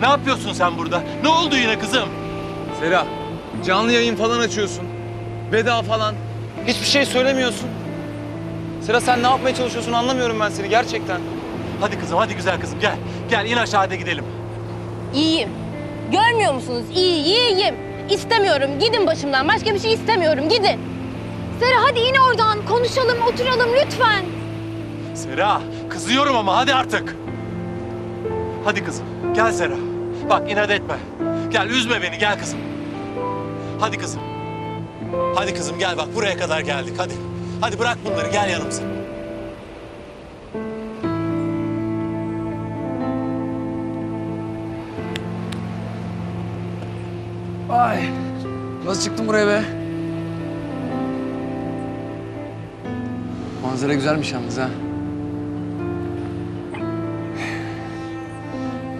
Ne yapıyorsun sen burada? Ne oldu yine kızım? Sera, canlı yayın falan açıyorsun. Veda falan. Hiçbir şey söylemiyorsun. Sera sen ne yapmaya çalışıyorsun anlamıyorum ben seni gerçekten. Hadi kızım, hadi güzel kızım gel. Gel in aşağıda gidelim. İyiyim. Görmüyor musunuz? İyi, iyiyim. İstemiyorum. Gidin başımdan. Başka bir şey istemiyorum. Gidin. Sera hadi in oradan. Konuşalım, oturalım lütfen. Sera, kızıyorum ama hadi artık. Hadi kızım, gel Sera. Bak inat etme. Gel üzme beni, gel kızım. Hadi kızım. Hadi kızım gel bak buraya kadar geldik hadi. Hadi bırak bunları gel yanımıza. Ay. Nasıl çıktın buraya be? Manzara güzelmiş yalnız ha.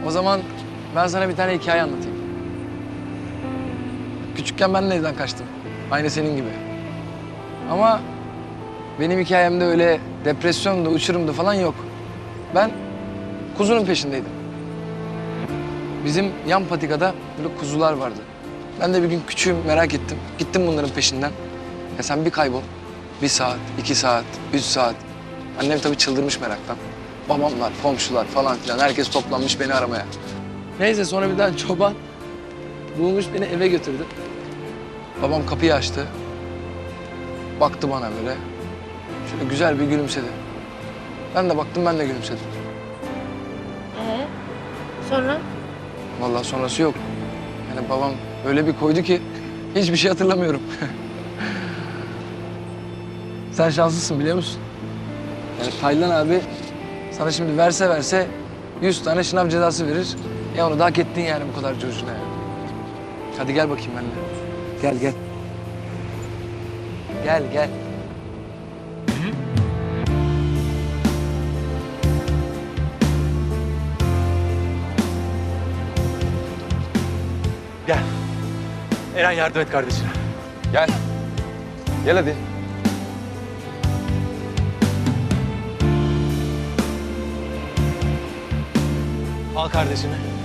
O zaman ben sana bir tane hikaye anlatayım. Küçükken ben de evden kaçtım. Aynı senin gibi. Ama benim hikayemde öyle depresyondu, uçurumdu falan yok. Ben kuzunun peşindeydim. Bizim yan patikada böyle kuzular vardı. Ben de bir gün küçüğüm merak ettim. Gittim bunların peşinden. Ya sen bir kaybol. Bir saat, iki saat, üç saat. Annem tabii çıldırmış meraktan. Babamlar, komşular falan filan herkes toplanmış beni aramaya. Neyse sonra bir tane çoban bulmuş beni eve götürdü. Babam kapıyı açtı. Baktı bana böyle. Şöyle güzel bir gülümsedi. Ben de baktım ben de gülümsedim. Ee, sonra? Vallahi sonrası yok. Yani babam öyle bir koydu ki hiçbir şey hatırlamıyorum. Sen şanslısın biliyor musun? Yani Taylan abi sana şimdi verse verse 100 tane şınav cezası verir. Ya onu da hak ettin yani bu kadar coşuna ya. Hadi gel bakayım benimle. Gel gel. Gel gel. Gel. Eren yardım et kardeşine. Gel. Gel hadi. Al kardeşini.